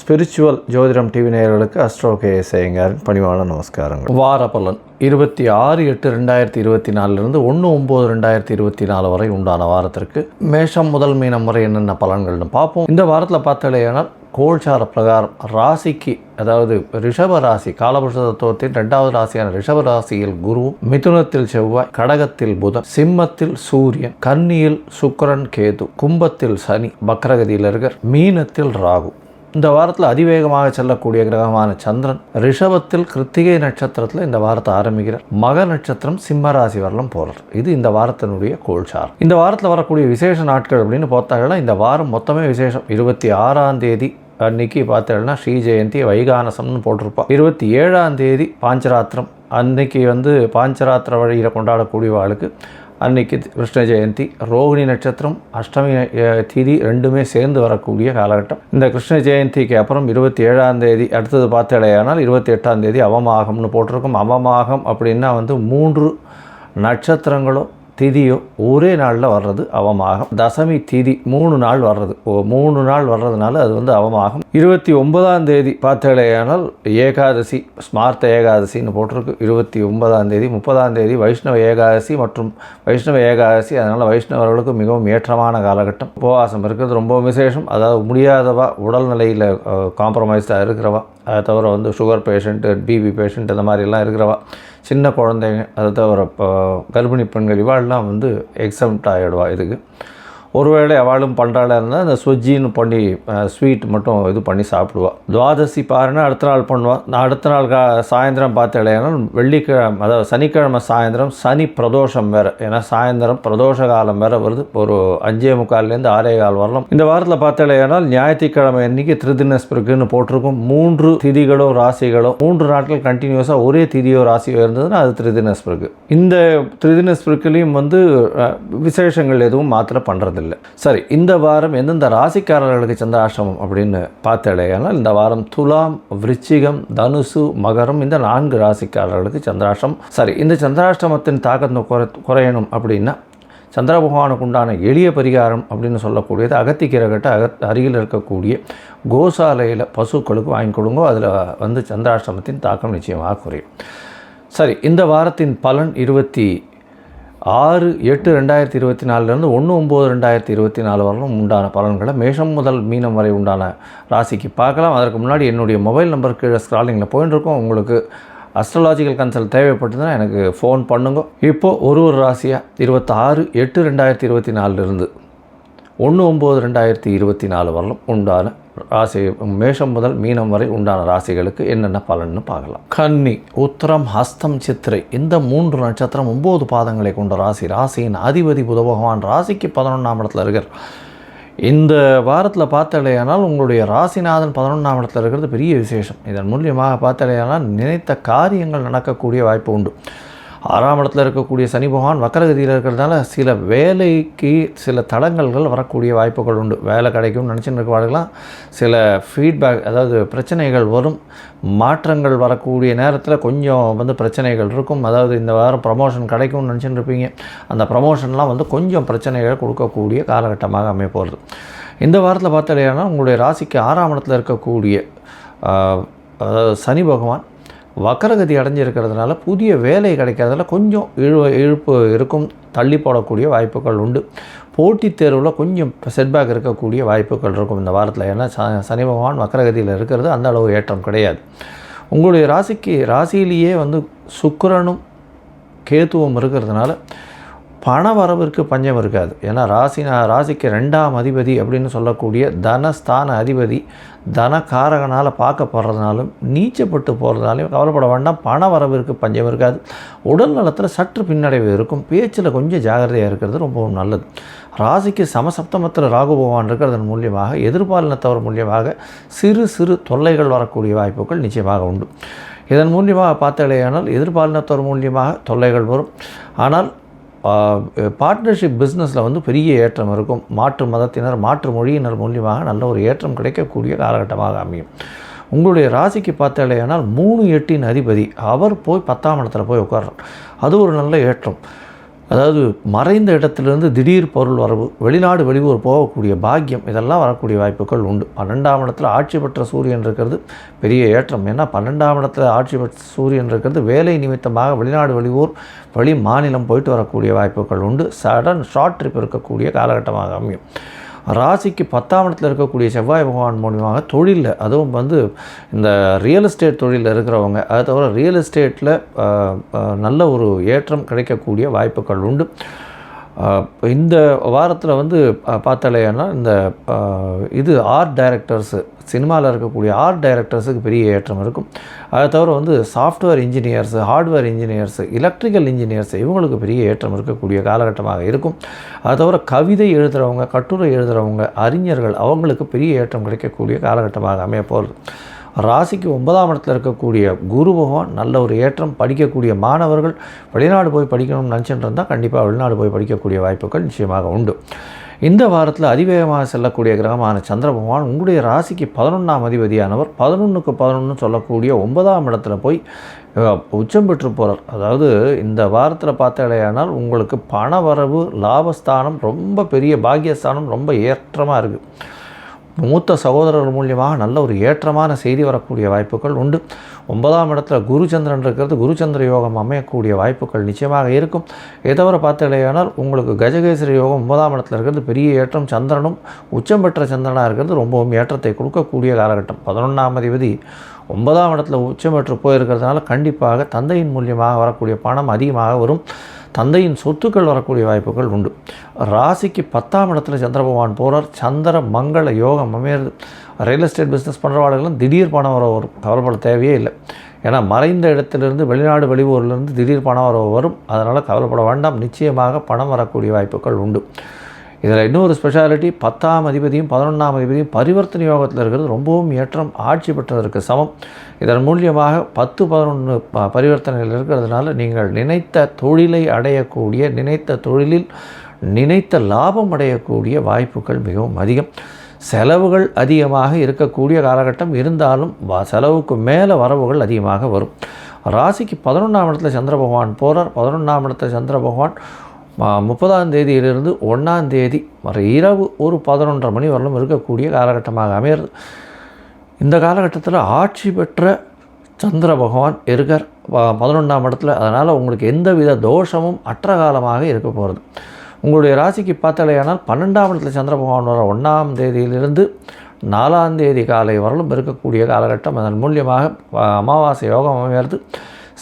Spiritual ஜோதிடம் TV நேயர்களுக்கு astro K சேயங்காரின் பணிவான நமஸ்காரங்கள். வார பலன் இருபத்தி ஆறு எட்டு ரெண்டாயிரத்தி இருபத்தி நாலுலேருந்து ஒன்று ஒம்பது ரெண்டாயிரத்தி இருபத்தி நாலு வரை உண்டான வாரத்திற்கு மேஷம் முதல் மீனம் வரை என்னென்ன பலன்கள்னு பார்ப்போம். இந்த வாரத்தில் பார்த்தாலேயானால் கோல்சார பிரகாரம் ராசிக்கு அதாவது ரிஷப ராசி காலபுருஷ தத்துவத்தின் ரெண்டாவது ராசியான ரிஷப ராசியில் குரு மிதுனத்தில் செவ்வாய் கடகத்தில் புதன் சிம்மத்தில் சூரியன் கன்னியில் சுக்கரன் கேது கும்பத்தில் சனி பக்ரகதியில் இருக்கர் மீனத்தில் ராகு. இந்த வாரத்தில் அதிவேகமாக செல்லக்கூடிய கிரகமான சந்திரன் ரிஷபத்தில் கிருத்திகை நட்சத்திரத்தில் இந்த வாரத்தை ஆரம்பிக்கிறார். மக நட்சத்திரம் சிம்ம ராசி வரலாம் போகிறார் இது இந்த வாரத்தினுடைய கோல்சார் இந்த வாரத்தில் வரக்கூடிய விசேஷ நாட்கள் அப்படின்னு பார்த்தாங்கன்னா இந்த வாரம் மொத்தமே விசேஷம். இருபத்தி ஆறாம் தேதி அன்னைக்கு பார்த்தேன்னா ஸ்ரீ ஜெயந்தி வைகானசம்னு போட்டிருப்பா. இருபத்தி ஏழாம் தேதி பாஞ்சராத்திரம். அன்னைக்கு வந்து பாஞ்சராத்திர வழியில் கொண்டாடக்கூடியவாளுக்கு அன்னைக்கு கிருஷ்ண ஜெயந்தி. ரோகிணி நட்சத்திரம் அஷ்டமி அஹ், திதி ரெண்டுமே சேர்ந்து வரக்கூடிய காலகட்டம். இந்த கிருஷ்ண ஜெயந்திக்கு அப்புறம் இருபத்தி ஏழாம் தேதி அடுத்தது பார்த்தடையானால் இருபத்தி எட்டாம் தேதி அவமாகம்னு போட்டிருக்கும். அவமாகம் அப்படின்னா வந்து மூன்று நட்சத்திரங்களோ திதியோ ஒரே நாளில் வர்றது அவமாகம் தசமி திதி மூணு நாள் வர்றது. ஓ மூணு நாள் வர்றதுனால அது வந்து அவமாகம் இருபத்தி ஒன்பதாம் தேதி பார்த்தாலேயானால் ஏகாதசி ஸ்மார்த்த ஏகாதசின்னு போட்டிருக்கு. இருபத்தி ஒன்பதாம் தேதி முப்பதாம் தேதி வைஷ்ணவ ஏகாதசி மற்றும் வைஷ்ணவ ஏகாதசி. அதனால் வைஷ்ணவர்களுக்கு மிகவும் ஏற்றமான காலகட்டம். உபவாசம் இருக்கிறது ரொம்ப விசேஷம். அதாவது முடியாதவா உடல்நிலையில் காம்ப்ரமைஸ்டாக இருக்கிறவா அதை தவிர வந்து சுகர் பேஷண்ட்டு பிபி பேஷண்ட் இந்த மாதிரிலாம் இருக்கிறவா சின்ன குழந்தைங்க அதை தவிர இப்போ கர்ப்பிணி பெண்கள் இவாள்லாம் வந்து எக்ஸம்ட் ஆகிடுவா இதுக்கு. ஒருவேளை அவளும் பண்ணுறாளா இருந்தால் அந்த சுஜின்னு பண்ணி ஸ்வீட் மட்டும் இது பண்ணி சாப்பிடுவாள் துவாதசி பாருன்னா அடுத்த நாள் பண்ணுவாள் நான் அடுத்த நாள் கா சாயந்தரம் பார்த்தாலேனா வெள்ளிக்கிழமை அதாவது சனிக்கிழமை சாயந்தரம் சனி பிரதோஷம் வேறு. ஏன்னா சாயந்தரம் பிரதோஷ காலம் வேறு வருது. ஒரு அஞ்சே முக்கால்லேருந்து ஆறே கால் வரலாம். இந்த வாரத்தில் பார்த்தாலேனால் ஞாயிற்றுக்கிழமை அன்னைக்கு திருதினஸ்பிருக்குன்னு போட்டிருக்கும். மூன்று திதிகளோ ராசிகளோ மூன்று நாட்கள் கண்டினியூஸாக ஒரே திதியோ ராசியோ இருந்ததுன்னா அது திருதினஸ்பிருக்கு. இந்த திருதினஸ்பிருக்குலேயும் வந்து விசேஷங்கள் எதுவும் மாத்திர பண்ணுறதில்ல இல்லை. சரி இந்த வாரம் எந்தெந்த ராசிக்காரர்களுக்கு சந்திராஷ்டமம் அப்படின்னு பார்த்தாலேயானால் இந்த வாரம் துலாம் விருச்சிகம் தனுசு மகரம் இந்த நான்கு ராசிக்காரர்களுக்கு சந்திராஷ்டம் சரி இந்த சந்திராஷ்டமத்தின் தாக்கத்தை குறை குறையணும் அப்படின்னா சந்திர பகவானுக்கு உண்டான எளிய பரிகாரம் அப்படின்னு சொல்லக்கூடியது அகத்திக்கிறகட்ட அகத் அருகில் இருக்கக்கூடிய கோசாலையில் பசுக்களுக்கு வாங்கி கொடுங்கோ அதில் வந்து சந்திராஷ்டமத்தின் தாக்கம் நிச்சயமாக குறையும். சரி இந்த வாரத்தின் பலன் இருபத்தி ஆறு எட்டு ரெண்டாயிரத்தி இருபத்தி நாலுலேருந்து ஒன்று ஒம்பது ரெண்டாயிரத்தி இருபத்தி நாலு வரலும் உண்டான பலன்களை மேஷம் முதல் மீனம் வரை உண்டான ராசிக்கு பார்க்கலாம். அதற்கு முன்னாடி என்னுடைய மொபைல் நம்பர் கீழே ஸ்க்ராலிங்கில் போயின்னு இருக்கோம். உங்களுக்கு அஸ்ட்ரலாஜிக்கல் கன்சல்ட் தேவைப்பட்டதுன்னா எனக்கு ஃபோன் பண்ணுங்க. இப்போது ஒரு ஒரு ராசியாக இருபத்தாறு எட்டு ரெண்டாயிரத்தி இருபத்தி நாலுலேருந்து ஒன்று ஒம்பது ரெண்டாயிரத்தி இருபத்தி நாலு வரலும் உண்டான ராசி மேஷம் முதல் மீனம் வரை உண்டான ராசிகளுக்கு என்னென்ன பலன்னு பார்க்கலாம். கன்னி உத்தரம் ஹஸ்தம் சித்திரை இந்த மூன்று நட்சத்திரம் ஒம்பது பாதங்களை கொண்ட ராசி. ராசியின் அதிபதி புத பகவான் ராசிக்கு பதினொன்றாம் இடத்துல இருக்கார். இந்த வாரத்தில் பார்த்தலையானால் உங்களுடைய ராசிநாதன் பதினொன்றாம் இடத்துல இருக்கிறது பெரிய விசேஷம். இதன் மூலியமாக பார்த்தலையானால் நினைத்த காரியங்கள் நடக்கக்கூடிய வாய்ப்பு உண்டு. ஆறாம் இடத்துல இருக்கக்கூடிய சனி பகவான் வக்கரகதியில் இருக்கிறதுனால சில வேலைக்கு சில தடங்கல்கள் வரக்கூடிய வாய்ப்புகள் உண்டு. வேலை கிடைக்கும்னு நினச்சின்னு இருக்கவாடுகளாம் சில ஃபீட்பேக் அதாவது பிரச்சனைகள் வரும். மாற்றங்கள் வரக்கூடிய நேரத்தில் கொஞ்சம் வந்து பிரச்சனைகள் இருக்கும். அதாவது இந்த வாரம் ப்ரமோஷன் கிடைக்கும்னு நினச்சின்னு இருப்பீங்க. அந்த ப்ரமோஷன்லாம் வந்து கொஞ்சம் பிரச்சனைகள் கொடுக்கக்கூடிய காலகட்டமாக அமைய போகிறது இந்த வாரத்தில் பார்த்தாலேனா உங்களுடைய ராசிக்கு ஆறாம் இடத்துல இருக்கக்கூடிய அதாவது சனி பகவான் வக்கரகதி அடைஞ்சிருக்கிறதுனால புதிய வேலை கிடைக்கிறதுல கொஞ்சம் இழு இழுப்பு இருக்கும் தள்ளி போடக்கூடிய வாய்ப்புகள் உண்டு. போட்டித் தேர்வில் கொஞ்சம் செட்பேக் இருக்கக்கூடிய வாய்ப்புகள் இருக்கும் இந்த வாரத்தில். ஏன்னா ச- சனி பகவான் வக்கரகதியில் இருக்கிறது அந்த அளவு ஏற்றம் கிடையாது. உங்களுடைய ராசிக்கு ராசியிலேயே வந்து சுக்கரனும் கேத்துவம் இருக்கிறதுனால பண வரவிற்கு பஞ்சம் இருக்காது. ஏன்னா ராசி ராசிக்கு ரெண்டாம் அதிபதி அப்படின்னு சொல்லக்கூடிய தனஸ்தான அதிபதி தனகாரகனால் பார்க்கப்படுறதுனாலும் நீச்சப்பட்டு போகிறதுனாலையும் கவலைப்பட வேண்டாம். பண வரவிற்கு பஞ்சம் இருக்காது. உடல் நலத்தில் சற்று பின்னடைவு இருக்கும். பேச்சில் கொஞ்சம் ஜாகிரதையாக இருக்கிறது ரொம்பவும் நல்லது. ராசிக்கு சமசப்தமத்தில் ராகு பகவான் இருக்கிறதன் மூலியமாக எதிர்பாலினத்தவர் மூலியமாக சிறு சிறு தொல்லைகள் வரக்கூடிய வாய்ப்புகள் நிச்சயமாக உண்டு. இதன் மூலியமாக பார்த்தாலேயானால் எதிர்பாலினத்தவர் மூலியமாக தொல்லைகள் வரும். ஆனால் பார்ட்னர்ஷிப் பிஸ்னஸில் வந்து பெரிய ஏற்றம் இருக்கும். மாற்று மதத்தினர் மாற்று மொழியினர் மூலியமாக நல்ல ஒரு ஏற்றம் கிடைக்கக்கூடிய காலகட்டமாக அமையும். உங்களுடைய ராசிக்கு பார்த்தாலேயானால் மூணு எட்டின் அதிபதி. அவர் போய் பத்தாம் இடத்துல போய் உட்கார்றார். அது ஒரு நல்ல ஏற்றம். அதாவது மறைந்த இடத்திலிருந்து திடீர் பொருள் வரவு வெளிநாடு வெளியூர் போகக்கூடிய பாக்கியம் இதெல்லாம் வரக்கூடிய வாய்ப்புகள் உண்டு. பன்னெண்டாம் இடத்துல ஆட்சி பெற்ற சூரியன் இருக்கிறது பெரிய ஏற்றம். ஏன்னா பன்னெண்டாம் இடத்துல ஆட்சி பெற்ற சூரியன் இருக்கிறது வேலை நிமித்தமாக வெளிநாடு வெளியூர் வெளி மாநிலம் போயிட்டு வரக்கூடிய வாய்ப்புகள் உண்டு. சடன் ஷார்ட் ட்ரிப் இருக்கக்கூடிய காலகட்டமாக அமையும். ராசிக்கு பத்தாம் இடத்துல இருக்கக்கூடிய செவ்வாய் பகவான் மூலியமாக தொழிலில் அதுவும் வந்து இந்த ரியல் எஸ்டேட் தொழிலில் இருக்கிறவங்க. அது தவிர ரியல் எஸ்டேட்டில் நல்ல ஒரு ஏற்றம் கிடைக்கக்கூடிய வாய்ப்புகள் உண்டு. இந்த வாரத்தில் வந்து பார்த்தாலேன்னா இந்த இது ஆர்ட் டைரக்டர்ஸு சினிமாவில் இருக்கக்கூடிய ஆர்ட் டைரக்டர்ஸுக்கு பெரிய ஏற்றம் இருக்கும். அதை தவிர வந்து software engineers hardware engineers electrical engineers இவங்களுக்கு பெரிய ஏற்றம் இருக்கக்கூடிய காலகட்டமாக இருக்கும். அதை தவிர கவிதை எழுதுகிறவங்க கட்டுரை எழுதுகிறவங்க அறிஞர்கள் அவங்களுக்கு பெரிய ஏற்றம் கிடைக்கக்கூடிய காலகட்டமாக அமைய போகிறது ராசிக்கு ஒன்பதாம் இடத்துல இருக்கக்கூடிய குரு பகவான் நல்ல ஒரு ஏற்றம் படிக்கக்கூடிய மாணவர்கள் வெளிநாடு போய் படிக்கணும்னு நினச்சிட்டு இருந்தால் கண்டிப்பாக வெளிநாடு போய் படிக்கக்கூடிய வாய்ப்புகள் நிச்சயமாக உண்டு. இந்த வாரத்தில் அதிவேகமாக செல்லக்கூடிய கிரகமான சந்திர பகவான் உங்களுடைய ராசிக்கு பதினொன்றாம் அதிபதியானவர். பதினொன்றுக்கு பதினொன்று சொல்லக்கூடிய ஒன்பதாம் இடத்துல போய் உச்சம் பெற்று போகிறார் அதாவது இந்த வாரத்தில் பார்த்தாலேயானால் உங்களுக்கு பண வரவு லாபஸ்தானம் ரொம்ப பெரிய பாக்கியஸ்தானம் ரொம்ப ஏற்றமாக இருக்குது மூத்த சகோதரர்கள் மூலியமாக நல்ல ஒரு ஏற்றமான செய்தி வரக்கூடிய வாய்ப்புகள் உண்டு. ஒன்பதாம் இடத்துல குருச்சந்திரன் இருக்கிறது. குருச்சந்திர யோகம் அமையக்கூடிய வாய்ப்புகள் நிச்சயமாக இருக்கும். எதவரை தவிர உங்களுக்கு கஜகேசரி யோகம் ஒன்பதாம் இடத்துல இருக்கிறது. பெரிய ஏற்றம் சந்திரனும் உச்சம் பெற்ற சந்திரனாக இருக்கிறது. ரொம்பவும் ஏற்றத்தை கொடுக்கக்கூடிய காலகட்டம். பதினொன்றாம் அதிபதி ஒன்பதாம் இடத்துல உச்சம் பெற்று போயிருக்கிறதுனால கண்டிப்பாக தந்தையின் மூலியமாக வரக்கூடிய பணம் அதிகமாக வரும். தந்தையின் சொத்துக்கள் வரக்கூடிய வாய்ப்புகள் உண்டு. ராசிக்கு பத்தாம் இடத்துல சந்திர பகவான் போகிறார் சந்திர மங்கள யோகம் அமையிறது. ரியல் எஸ்டேட் பிஸ்னஸ் பண்ணுறவாளுகளும் திடீர் பணம் வர வரும். கவலைப்பட தேவையே இல்லை. ஏன்னா மறைந்த இடத்துலேருந்து வெளிநாடு வெளியூர்லேருந்து திடீர் பணம் வர வரும். அதனால் கவலைப்பட வேண்டாம். நிச்சயமாக பணம் வரக்கூடிய வாய்ப்புகள் உண்டு. இதில் இன்னொரு ஸ்பெஷாலிட்டி பத்தாம் அதிபதியும் பதினொன்றாம் அதிபதியும் பரிவர்த்தனை யோகத்தில் இருக்கிறது. ரொம்பவும் ஏற்றம் ஆட்சி பெற்றதற்கு சமம். இதன் மூலியமாக பத்து பதினொன்று ப பரிவர்த்தனைகள் இருக்கிறதுனால நீங்கள் நினைத்த தொழிலை அடையக்கூடிய நினைத்த தொழிலில் நினைத்த லாபம் அடையக்கூடிய வாய்ப்புகள் மிகவும் அதிகம். செலவுகள் அதிகமாக இருக்கக்கூடிய காலகட்டம் இருந்தாலும் செலவுக்கு மேலே வரவுகள் அதிகமாக வரும். ராசிக்கு பதினொன்றாம் இடத்துல சந்திர பகவான் போகிறார் பதினொன்றாம் இடத்துல சந்திர பகவான் முப்பதாம் தேதியிலிருந்து ஒன்றாம் தேதி வரை இரவு ஒரு பதினொன்றரை மணி வரலும் இருக்கக்கூடிய காலகட்டமாக அமையிறது இந்த காலகட்டத்தில் ஆட்சி பெற்ற சந்திர பகவான் இருக்கார். பதினொன்றாம் இடத்துல. அதனால் உங்களுக்கு எந்தவித தோஷமும் அற்ற காலமாக இருக்க போகிறது. உங்களுடைய ராசிக்கு பார்த்தாலேயானால் பன்னெண்டாம் இடத்துல சந்திர பகவான் வர ஒன்றாம் தேதியிலிருந்து நாலாம் தேதி காலை வரலும் இருக்கக்கூடிய காலகட்டம். அதன் மூலியமாக அமாவாசை யோகம் அமைகிறது.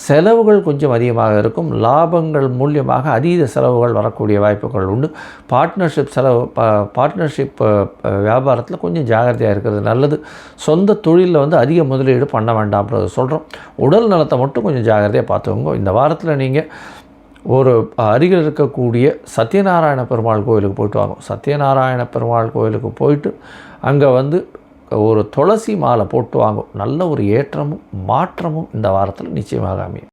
செலவுகள் கொஞ்சம் அதிகமாக இருக்கும். லாபங்கள் மூலியமாக அதீத செலவுகள் வரக்கூடிய வாய்ப்புகள் உண்டு. பார்ட்னர்ஷிப் செலவு பார்ட்னர்ஷிப் வியாபாரத்தில் கொஞ்சம் ஜாகிரதையாக இருக்கிறது நல்லது. சொந்த தொழிலில் வந்து அதிக முதலீடு பண்ண வேண்டாம்ன்றது சொல்கிறோம் உடல் நலத்தை மட்டும் கொஞ்சம் ஜாகிரதையாக பார்த்துக்கோங்க. இந்த வாரத்தில் நீங்கள் ஒரு அருகில் இருக்கக்கூடிய சத்யநாராயண பெருமாள் கோயிலுக்கு போயிட்டு வாங்க. சத்யநாராயண பெருமாள் கோயிலுக்கு போயிட்டு அங்கே வந்து ஒரு துளசி மாலை போட்டு வாங்கும். நல்ல ஒரு ஏற்றமும் மாற்றமும் இந்த வாரத்தில் நிச்சயமாக அமையும்.